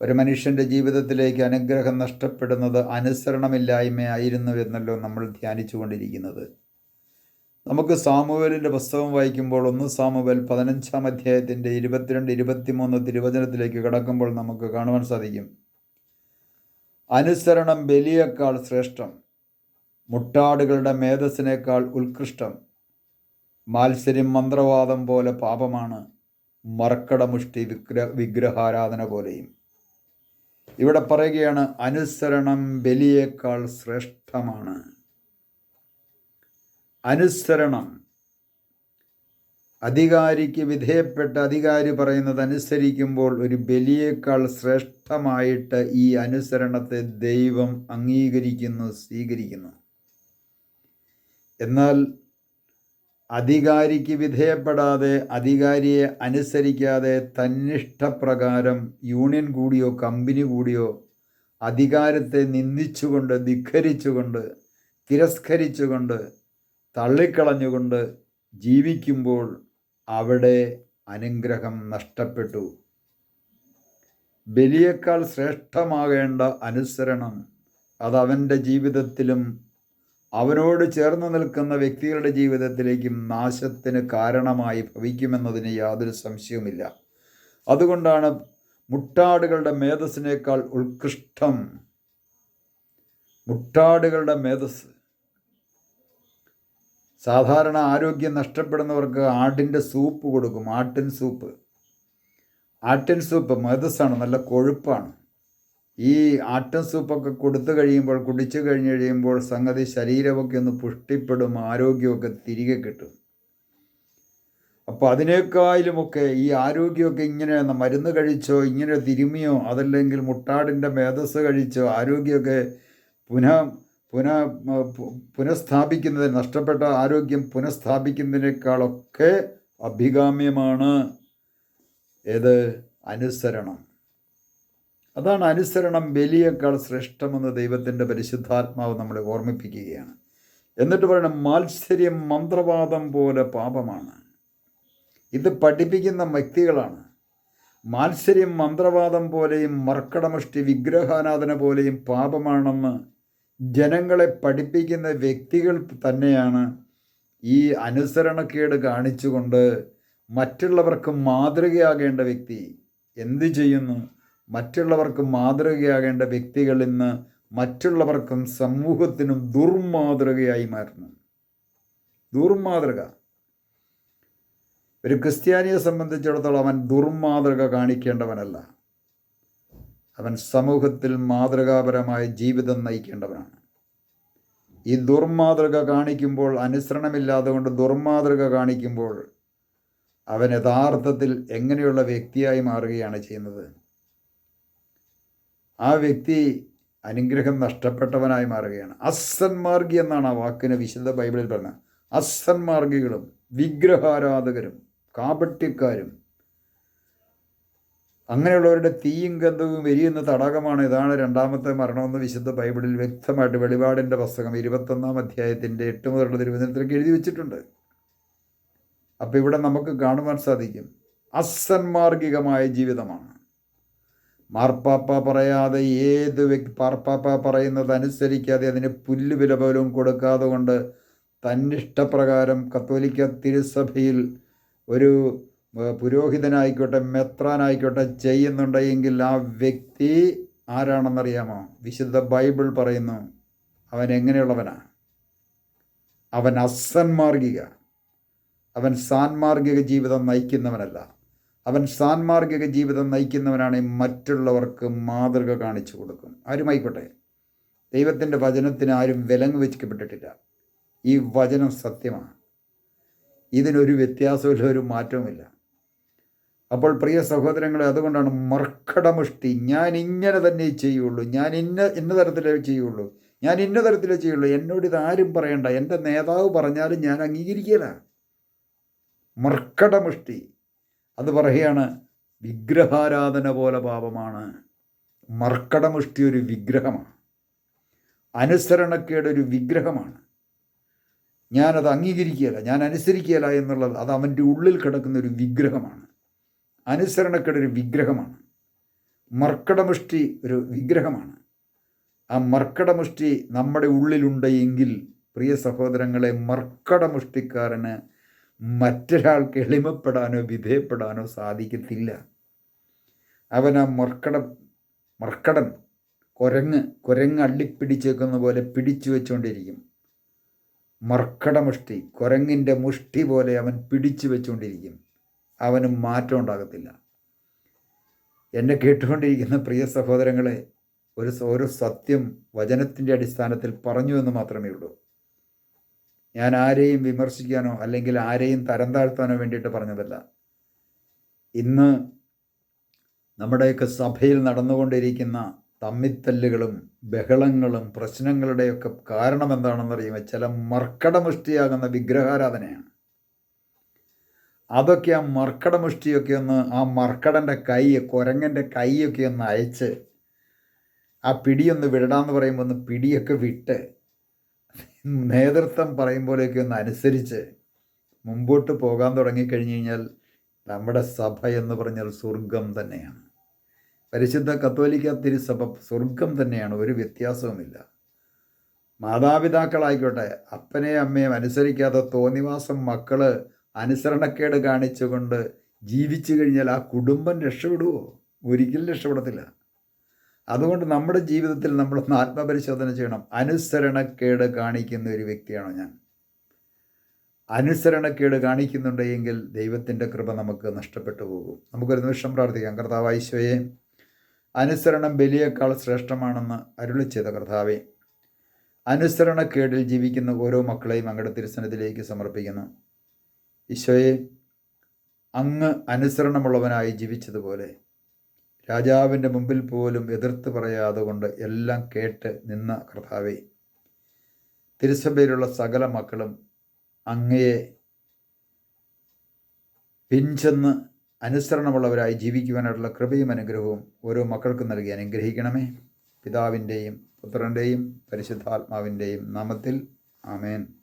ഒരു മനുഷ്യന്റെ ജീവിതത്തിലേക്ക് അനുഗ്രഹം നഷ്ടപ്പെടുന്നത് അനുസരണമില്ലായ്മയായിരുന്നു എന്നല്ലോ നമ്മൾ ധ്യാനിച്ചു കൊണ്ടിരിക്കുന്നത് നമുക്ക് സാമുവേലിന്റെ പുസ്തകം വായിക്കുമ്പോൾ ഒന്ന് സാമുവേൽ പതിനഞ്ചാം അധ്യായത്തിന്റെ ഇരുപത്തിരണ്ട് ഇരുപത്തിമൂന്ന് തിരുവചനത്തിലേക്ക് കടക്കുമ്പോൾ നമുക്ക് കാണുവാൻ സാധിക്കും. അനുസരണം ബലിയേക്കാൾ ശ്രേഷ്ഠം മുട്ടാടുകളുടെ മേധസ്സിനേക്കാൾ ഉത്കൃഷ്ടം മാത്സര്യം മന്ത്രവാദം പോലെ പാപമാണ് മർക്കടമുഷ്ടി വിഗ്ര വിഗ്രഹാരാധന പോലെയും. ഇവിടെ പറയുകയാണ് അനുസരണം ബലിയേക്കാൾ ശ്രേഷ്ഠമാണ്. അനുസരണം. അധികാരിക്ക് വിധേയപ്പെട്ട അധികാരി പറയുന്നത് അനുസരിക്കുമ്പോൾ ഒരു ബലിയേക്കാൾ ശ്രേഷ്ഠമായിട്ട് ഈ അനുസരണത്തെ ദൈവം അംഗീകരിക്കുന്നു സ്വീകരിക്കുന്നു. എന്നാൽ അധികാരിക്ക് വിധേയപ്പെടാതെ അധികാരിയെ അനുസരിക്കാതെ തന്നിഷ്ടപ്രകാരം യൂണിയൻ കൂടിയോ കമ്പനി കൂടിയോ അധികാരത്തെ നിന്ദിച്ചുകൊണ്ട് ധിഖരിച്ചുകൊണ്ട് തിരസ്കരിച്ചുകൊണ്ട് തള്ളിക്കളഞ്ഞുകൊണ്ട് ജീവിക്കുമ്പോൾ അവിടെ അനുഗ്രഹം നഷ്ടപ്പെട്ടു. ബലിയേക്കാൾ ശ്രേഷ്ഠമാകേണ്ട അനുസരണം അതവന്റെ ജീവിതത്തിലും അവനോട് ചേർന്ന് നിൽക്കുന്ന വ്യക്തികളുടെ ജീവിതത്തിലേക്കും നാശത്തിന് കാരണമായി ഭവിക്കുമെന്നതിന് യാതൊരു സംശയവുമില്ല. അതുകൊണ്ടാണ് മുട്ടാടുകളുടെ മേധസ്സിനേക്കാൾ ഉത്കൃഷ്ടം. മുട്ടാടുകളുടെ മേധസ് സാധാരണ ആരോഗ്യം നഷ്ടപ്പെടുന്നവർക്ക് ആട്ടിന്റെ സൂപ്പ് കൊടുക്കും. ആട്ടിൻ സൂപ്പ്. ആട്ടിൻ സൂപ്പ് മേധസ്സാണ് നല്ല കൊഴുപ്പാണ്. ഈ ആട്ടം സൂപ്പൊക്കെ കൊടുത്തു കഴിയുമ്പോൾ കുടിച്ചു കഴിഞ്ഞ് കഴിയുമ്പോൾ സംഗതി ശരീരമൊക്കെ ഒന്ന് പുഷ്ടിപ്പെടും ആരോഗ്യമൊക്കെ തിരികെ കിട്ടും. അപ്പോൾ അതിനേക്കാളുമൊക്കെ ഈ ആരോഗ്യമൊക്കെ ഇങ്ങനെ മരുന്ന് കഴിച്ചോ ഇങ്ങനെ തിരുമിയോ അതല്ലെങ്കിൽ മുട്ടാടിന്റെ മേധസ് കഴിച്ചോ ആരോഗ്യമൊക്കെ പുനഃ പുന പുനഃസ്ഥാപിക്കുന്നതിന് നഷ്ടപ്പെട്ട ആരോഗ്യം പുനഃസ്ഥാപിക്കുന്നതിനേക്കാളൊക്കെ അഭികാമ്യമാണ്. ഏത്? അനുസരണം. അതാണ് അനുസരണം ബലിയേക്കാൾ ശ്രേഷ്ഠമെന്ന് ദൈവത്തിന്റെ പരിശുദ്ധാത്മാവ് നമ്മളെ ഓർമ്മിപ്പിക്കുകയാണ്. എന്നിട്ട് പറയണം മാത്സര്യം മന്ത്രവാദം പോലെ പാപമാണ്. ഇത് പഠിപ്പിക്കുന്ന വ്യക്തികളാണ്. മാത്സര്യം മന്ത്രവാദം പോലെയും മർക്കടമുഷ്ടി വിഗ്രഹാനാഥന പോലെയും പാപമാണെന്ന് ജനങ്ങളെ പഠിപ്പിക്കുന്ന വ്യക്തികൾ തന്നെയാണ് ഈ അനുസരണക്കേട് കാണിച്ചുകൊണ്ട് മറ്റുള്ളവർക്ക് മാതൃകയാകേണ്ട വ്യക്തി എന്തു ചെയ്യുന്നു? മറ്റുള്ളവർക്ക് മാതൃകയാകേണ്ട വ്യക്തികൾ ഇന്ന് മറ്റുള്ളവർക്കും സമൂഹത്തിനും ദുർമാതൃകയായി മാറുന്നു. ദുർമാതൃക. ഒരു ക്രിസ്ത്യാനിയെ സംബന്ധിച്ചിടത്തോളം അവൻ ദുർമാതൃക കാണിക്കേണ്ടവനല്ല. അവൻ സമൂഹത്തിൽ മാതൃകാപരമായ ജീവിതം നയിക്കേണ്ടവനാണ്. ഈ ദുർമാതൃക കാണിക്കുമ്പോൾ അനുസരണമില്ലാതെ കൊണ്ട് ദുർമാതൃക കാണിക്കുമ്പോൾ അവൻ യഥാർത്ഥത്തിൽ എങ്ങനെയുള്ള വ്യക്തിയായി മാറുകയാണ് ചെയ്യുന്നത്? ആ വ്യക്തി അനുഗ്രഹം നഷ്ടപ്പെട്ടവനായി മാറുകയാണ്. അസന്മാർഗി എന്നാണ് ആ വാക്കിന് വിശുദ്ധ ബൈബിളിൽ പറഞ്ഞത് അസന്മാർഗികളും വിഗ്രഹാരാധകരും കാപട്യക്കാരും അങ്ങനെയുള്ളവരുടെ തീയും ഗന്ധവും എരിയുന്ന തടാകമാണ് ഇതാണ് രണ്ടാമത്തെ മരണമെന്ന് വിശുദ്ധ ബൈബിളിൽ വ്യക്തമായിട്ട് വെളിപാടിന്റെ പുസ്തകം ഇരുപത്തൊന്നാം അധ്യായത്തിന്റെ എട്ട് മുതലുള്ള തിരുവനന്തപുരത്തിലേക്ക് എഴുതി വെച്ചിട്ടുണ്ട്. അപ്പോൾ ഇവിടെ നമുക്ക് കാണുവാൻ സാധിക്കും. അസന്മാർഗികമായ ജീവിതമാണ്. മാർപ്പാപ്പ പറയാതെ ഏത് വ്യക്തി മാർപ്പാപ്പ പറയുന്നത് അനുസരിക്കാതെ അതിന് പുല്ല് വില പോലും കൊടുക്കാതെ കൊണ്ട് തന്നിഷ്ടപ്രകാരം കത്തോലിക്ക തിരുസഭയിൽ ഒരു പുരോഹിതനായിക്കോട്ടെ മെത്രാനായിക്കോട്ടെ ചെയ്യുന്നുണ്ടെങ്കിൽ ആ വ്യക്തി ആരാണെന്നറിയാമോ? വിശുദ്ധ ബൈബിൾ പറയുന്നു അവൻ എങ്ങനെയുള്ളവനാ? അവൻ അസന്മാർഗിക. അവൻ സാൻമാർഗിക ജീവിതം നയിക്കുന്നവനല്ല. അവൻ സാൻമാർഗിക ജീവിതം നയിക്കുന്നവനാണ് മറ്റുള്ളവർക്ക് മാതൃക കാണിച്ചു കൊടുക്കും. ആരുമായിക്കോട്ടെ? ദൈവത്തിന്റെ വചനത്തിന് ആരും വിലങ്ങ് വെച്ചിക്കപ്പെട്ടിട്ടില്ല. ഈ വചനം സത്യമാണ്. ഇതിനൊരു വ്യത്യാസമില്ല ഒരു മാറ്റവുമില്ല. അപ്പോൾ പ്രിയ സഹോദരങ്ങളെ അതുകൊണ്ടാണ് മർക്കടമുഷ്ടി. ഞാൻ ഇങ്ങനെ തന്നെ ചെയ്യുള്ളൂ. ഞാൻ ഇന്ന ഇന്ന തരത്തിലേ ചെയ്യുള്ളൂ. ഞാൻ ഇന്ന തരത്തിലേ ചെയ്യുള്ളൂ. എന്നോട് ഇത് ആരും പറയണ്ട. എന്റെ നേതാവ് പറഞ്ഞാലും ഞാൻ അംഗീകരിക്കില്ല മർക്കടമുഷ്ടി. അത് പറയുകയാണ് വിഗ്രഹാരാധന പോലെ പാപമാണ്. മർക്കടമുഷ്ടി ഒരു വിഗ്രഹമാണ്. അനുസരണക്കേട് ഒരു വിഗ്രഹമാണ്. ഞാനത് അംഗീകരിക്കുകയില്ല ഞാൻ അനുസരിക്കുകയില്ല എന്നുള്ളത് അത് അവന്റെ ഉള്ളിൽ കിടക്കുന്ന ഒരു വിഗ്രഹമാണ്. അനുസരണക്കേട് ഒരു വിഗ്രഹമാണ്. മർക്കടമുഷ്ടി ഒരു വിഗ്രഹമാണ്. ആ മർക്കടമുഷ്ടി നമ്മുടെ ഉള്ളിലുണ്ട് എങ്കിൽ പ്രിയ സഹോദരങ്ങളെ മർക്കടമുഷ്ടിക്കാരന് മറ്റൊരാൾക്ക് എളിമപ്പെടാനോ വിധേയപ്പെടാനോ സാധിക്കത്തില്ല. അവൻ ആ മർക്കട മർക്കടൻ കുരങ്ങ് കുരങ്ങ് അള്ളിപ്പിടിച്ചേക്കുന്ന പോലെ പിടിച്ചു വെച്ചുകൊണ്ടിരിക്കും മർക്കടമുഷ്ടി കുരങ്ങിന്റെ മുഷ്ടി പോലെ അവൻ പിടിച്ചു വെച്ചുകൊണ്ടിരിക്കും അവന് മാറ്റം ഉണ്ടാകത്തില്ല. എന്നെ കേട്ടുകൊണ്ടിരിക്കുന്ന പ്രിയ സഹോദരങ്ങളെ ഒരു ഒരു സത്യം വചനത്തിന്റെ അടിസ്ഥാനത്തിൽ പറഞ്ഞു എന്ന് മാത്രമേ ഉള്ളൂ. ഞാൻ ആരെയും വിമർശിക്കാനോ അല്ലെങ്കിൽ ആരെയും തരം താഴ്ത്താനോ വേണ്ടിയിട്ട് പറഞ്ഞതല്ല. ഇന്ന് നമ്മുടെയൊക്കെ സഭയിൽ നടന്നുകൊണ്ടിരിക്കുന്ന തമ്മിത്തല്ലുകളും ബഹളങ്ങളും പ്രശ്നങ്ങളുടെയൊക്കെ കാരണം എന്താണെന്നറിയുമോ? ചില മർക്കടമുഷ്ടിയാകുന്ന വിഗ്രഹാരാധനയാണ്. അതൊക്കെ ആ മർക്കടമുഷ്ടിയൊക്കെ ഒന്ന് ആ മർക്കടന്റെ കൈ കുരങ്ങന്റെ കൈയൊക്കെ ഒന്ന് അയച്ച് ആ പിടിയൊന്ന് വിടടാന്ന് പറയുമ്പോൾ ഒന്ന് പിടിയൊക്കെ വിട്ട് നേതൃത്വം പറയുമ്പോഴേക്ക് ഒന്ന് അനുസരിച്ച് മുമ്പോട്ട് പോകാൻ തുടങ്ങിക്കഴിഞ്ഞ് കഴിഞ്ഞാൽ നമ്മുടെ സഭ എന്ന് പറഞ്ഞാൽ സ്വർഗം തന്നെയാണ്. പരിശുദ്ധ കത്തോലിക്ക തിരുസഭ സ്വർഗം തന്നെയാണ് ഒരു വ്യത്യാസവുമില്ല. മാതാപിതാക്കളായിക്കോട്ടെ അപ്പനെയും അമ്മയും അനുസരിക്കാതെ തോന്നിവാസം മക്കൾ അനുസരണക്കേട് കാണിച്ചുകൊണ്ട് ജീവിച്ചു കഴിഞ്ഞാൽ ആ കുടുംബം രക്ഷപ്പെടുവോ? ഒരിക്കലും രക്ഷപ്പെടത്തില്ല. അതുകൊണ്ട് നമ്മുടെ ജീവിതത്തിൽ നമ്മളൊന്ന് ആത്മപരിശോധന ചെയ്യണം. അനുസരണക്കേട് കാണിക്കുന്ന ഒരു വ്യക്തിയാണോ ഞാൻ? അനുസരണക്കേട് കാണിക്കുന്നുണ്ടെങ്കിൽ ദൈവത്തിന്റെ കൃപ നമുക്ക് നഷ്ടപ്പെട്ടു പോകും. നമുക്കൊരു നിമിഷം പ്രാർത്ഥിക്കാം. കർത്താവ് ഈശോയെ അനുസരണം ബലിയേക്കാൾ ശ്രേഷ്ഠമാണെന്ന് അരുളി ചെയ്ത കർത്താവെ അനുസരണക്കേടിൽ ജീവിക്കുന്ന ഓരോ മക്കളെയും അങ്ങയുടെ തിരുസനത്തിലേക്ക് സമർപ്പിക്കുന്നു. ഈശോയെ അങ്ങ് അനുസരണമുള്ളവനായി ജീവിച്ചതുപോലെ രാജാവിന്റെ മുമ്പിൽ പോലും എതിർത്ത് പറയാതെ കൊണ്ട് എല്ലാം കേട്ട് നിന്ന കർത്താവെ തിരുസഭയിലുള്ള സകല മക്കളും അങ്ങയെ പിൻചെന്ന് അനുസരണമുള്ളവരായി ജീവിക്കുവാനായിട്ടുള്ള കൃപയും അനുഗ്രഹവും ഓരോ മക്കൾക്കും നൽകി അനുഗ്രഹിക്കണമേ. പിതാവിന്റെയും പുത്രന്റെയും പരിശുദ്ധാത്മാവിന്റെയും നാമത്തിൽ ആമേൻ.